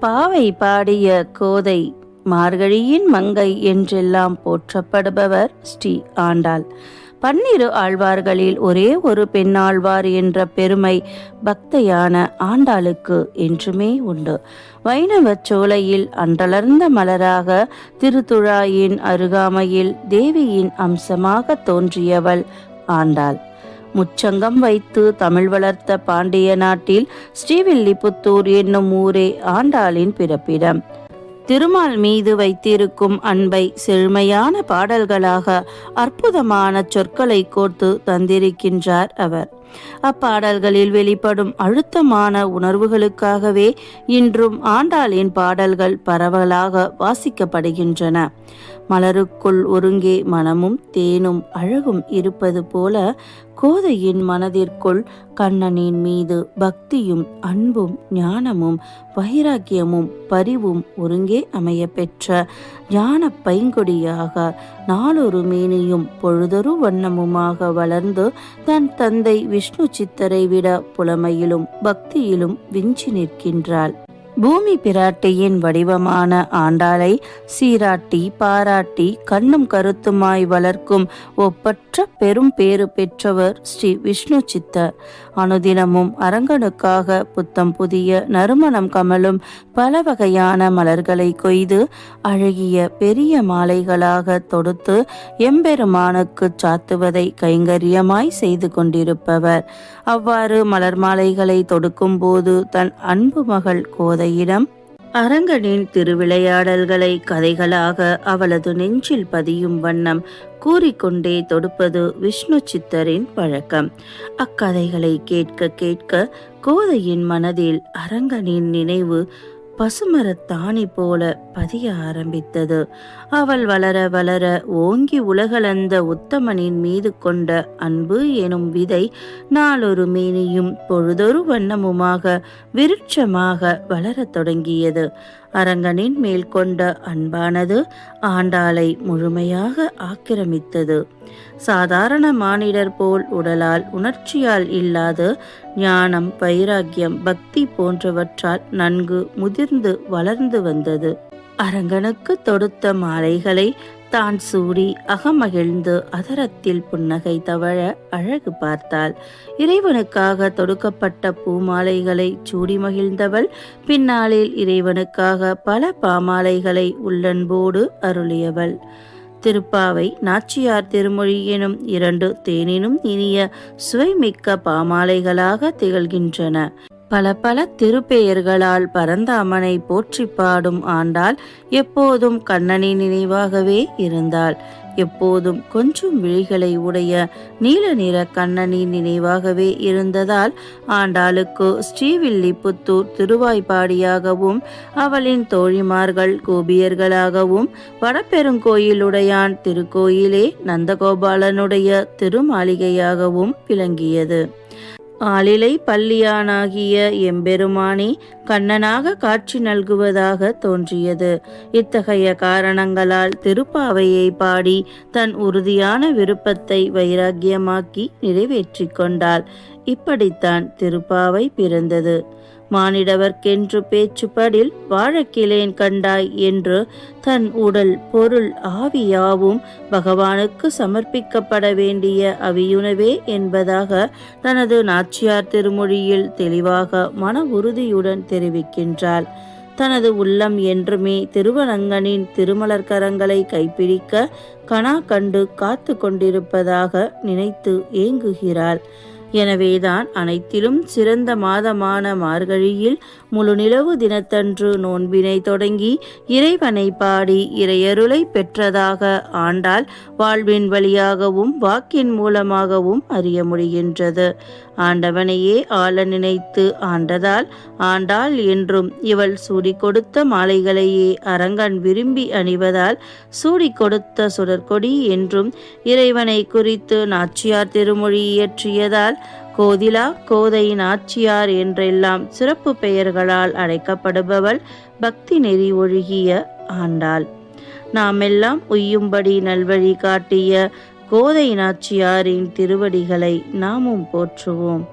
பாவை பாடிய கோதை மார்கழியின் மங்கை என்றெல்லாம் போற்றப்படுபவர் ஸ்ரீ ஆண்டாள். பன்னிரு ஆழ்வார்களில் ஒரே ஒரு பெண்ணாழ்வார் என்ற பெருமை பக்தையான ஆண்டாளுக்கு என்றுமே உண்டு. வைணவச் சோலையில் அன்றளர்ந்த மலராக திருத்துழாயின் அருகாமையில் தேவியின் அம்சமாக தோன்றியவள் ஆண்டாள். முச்சங்கம் வைத்து தமிழ் வளர்த்த பாண்டிய நாட்டில் ஸ்ரீவில்லிபுத்தூர் என்னும் ஊரே ஆண்டாளின் பிறப்பிடம். திருமால் மீது வைத்திருக்கும் அன்பை செழுமையான பாடல்களாக அற்புதமான சொற்களை கோர்த்து தந்திருக்கின்றார் அவர். அப்பாடல்களில் வெளிப்படும் அழுத்தமான உணர்வுகளுக்காகவே இன்றும் ஆண்டாளின் பாடல்கள் பரவலாக வாசிக்கப்படுகின்றன. மலருக்குள் ஒருங்கே மனமும் தேனும் அழகும் இருப்பது போல கோதையின் மனதிற்குள் கண்ணனின் மீது பக்தியும் அன்பும் ஞானமும் வைராக்கியமும் பரிவும் ஒருங்கே அமைய பெற்ற ஞான பைங்கொடியாக நாளொரு மேனியும் பொழுதொரு வண்ணமுமாக வளர்ந்து தன் தந்தை விஷ்ணு சித்தரை விட புலமையிலும் பக்தியிலும் விஞ்சி நிற்கின்றாள். பூமி பிராட்டியின் வடிவமான ஆண்டாளை சீராட்டி பாராட்டி கண்ணும் கருத்துமாய் வளர்க்கும் ஒப்பற்ற பெரும் பேறு பெற்றவர் ஸ்ரீ விஷ்ணு சித்தர் அனுதினமும் அரங்கனுக்காக புத்தம் புதிய நறுமணம் கமலும் பல வகையான மலர்களை கொய்து அழகிய பெரிய மாலைகளாக தொடுத்து எம்பெருமானுக்கு சாத்துவதை கைங்கரியமாய் செய்து கொண்டிருப்பவர். அவ்வாறு மலர் மாலைகளை தொடுக்கும் போது தன் அன்பு மகள் இடம். அரங்கனின் திருவிளையாடல்களை கதைகளாக அவளது நெஞ்சில் பதியும் வண்ணம் கூறிக்கொண்டே தொடுப்பது விஷ்ணு சித்தரின் பழக்கம். அக்கதைகளை கேட்க கேட்க கோதையின் மனதில் அரங்கனின் நினைவு பசுமரத்தாணி போல பதிய ஆரம்பித்தது. அவள் வளர வளர ஓங்கி உலகளந்த உத்தமனின் மீது கொண்ட அன்பு எனும் விதை நாளொரு மேனியும் பொழுதொரு வண்ணமுமாக விருட்சமாக வளரத் தொடங்கியது. அரங்கனின் மேல் கொண்ட அன்பானது ஆண்டாளை முழுமையாக ஆக்கிரமித்தது. சாதாரண மானிடர் போல் உடலால் உணர்ச்சியால் இல்லாது ஞானம் வைராக்கியம் பக்தி போன்றவற்றால் நன்கு முதிர்ந்து வளர்ந்து வந்தது. அரங்கனுக்கு தொடுத்த மாலைகளை தான் சூடி அகமகிழ்ந்து அதரத்தில் புன்னகை தவழ அழகு பார்த்தாள். இறைவனுக்காக தொடுக்கப்பட்ட பூமாலைகளை சூடி மகிழ்ந்தவள். பின்னாளில் இறைவனுக்காக பல பாமாலைகளை உள்ளன்போடு அருளியவள். திருப்பாவை நாச்சியார் திருமொழி எனும் இரண்டு தேனினும் இனிய சுவைமிக்க பாமாலைகளாக திகழ்கின்றன. பல பல திருப்பெயர்களால் பரந்தாமனை போற்றி பாடும் ஆண்டாள் எப்போதும் கண்ணனை நினைவாகவே இருந்தாள். எப்போதும் கொஞ்சம் விழிகளை உடைய நீல நிற கண்ணனின் நினைவாகவே இருந்ததால் ஆண்டாளுக்கு ஸ்ரீவில்லிபுத்தூர் திருவாய்ப்பாடியாகவும் அவளின் தோழிமார்கள் கோபியர்களாகவும் வடபெருங்கோயிலுடையான் திருக்கோயிலே நந்தகோபாலனுடைய திருமாளிகையாகவும் விளங்கியது. ஆளிலை பள்ளியானாகிய எம்பெருமானே கண்ணனாக காட்சி நல்குவதாக தோன்றியது. இத்தகைய காரணங்களால் திருப்பாவையை பாடி தன் உறுதியான விருப்பத்தை வைராக்கியமாக்கி நிறைவேற்றி கொண்டாள். இப்படித்தான் திருப்பாவை பிறந்தது. மானிடவர்க்கென்று பேச்சுப்படில் வாழக்கிலேன் கண்டாய் என்று தன் உடல் பொருள் ஆவியாவும் பகவானுக்கு சமர்ப்பிக்கப்பட வேண்டிய அவியுணவே என்பதாக தனது நாச்சியார் திருமொழியில் தெளிவாக மன உறுதியுடன் தெரிவிக்கின்றாள். தனது உள்ளம் என்றுமே திருவரங்கனின் திருமலர்கரங்களை கைப்பிடிக்க கணா கண்டு காத்து கொண்டிருப்பதாக நினைத்து ஏங்குகிறாள். எனவேதான் அனைத்திலும் சிறந்த மாதமான மார்கழியில் முழுநிலவு தினத்தன்று நோன்பினை தொடங்கி இறைவனை பாடி இறையருளை பெற்றதாக ஆண்டால் வாழ்வின் வழியாகவும் வாக்கின் மூலமாகவும் அறிய முடிகின்றது. ஆண்டவனையே ஆள நினைத்து ஆண்டதால் ஆண்டாள் என்றும் இவள் சூடி கொடுத்த மாலைகளையே அரங்கன் விரும்பி அணிவதால் சூடி கொடுத்த சுடற்கொடி என்றும் இறைவனை குறித்து நாச்சியார் திருமொழி இயற்றியதால் கோதிலா கோதை நாச்சியார் என்றெல்லாம் சிறப்பு பெயர்களால் அழைக்கப்படுபவள் பக்தி நெறி ஒழுகிய ஆண்டாள். நாமெல்லாம் உய்யும்படி நல்வழி காட்டிய கோதை நாச்சியாரின் திருவடிகளை நாமும் போற்றுவோம்.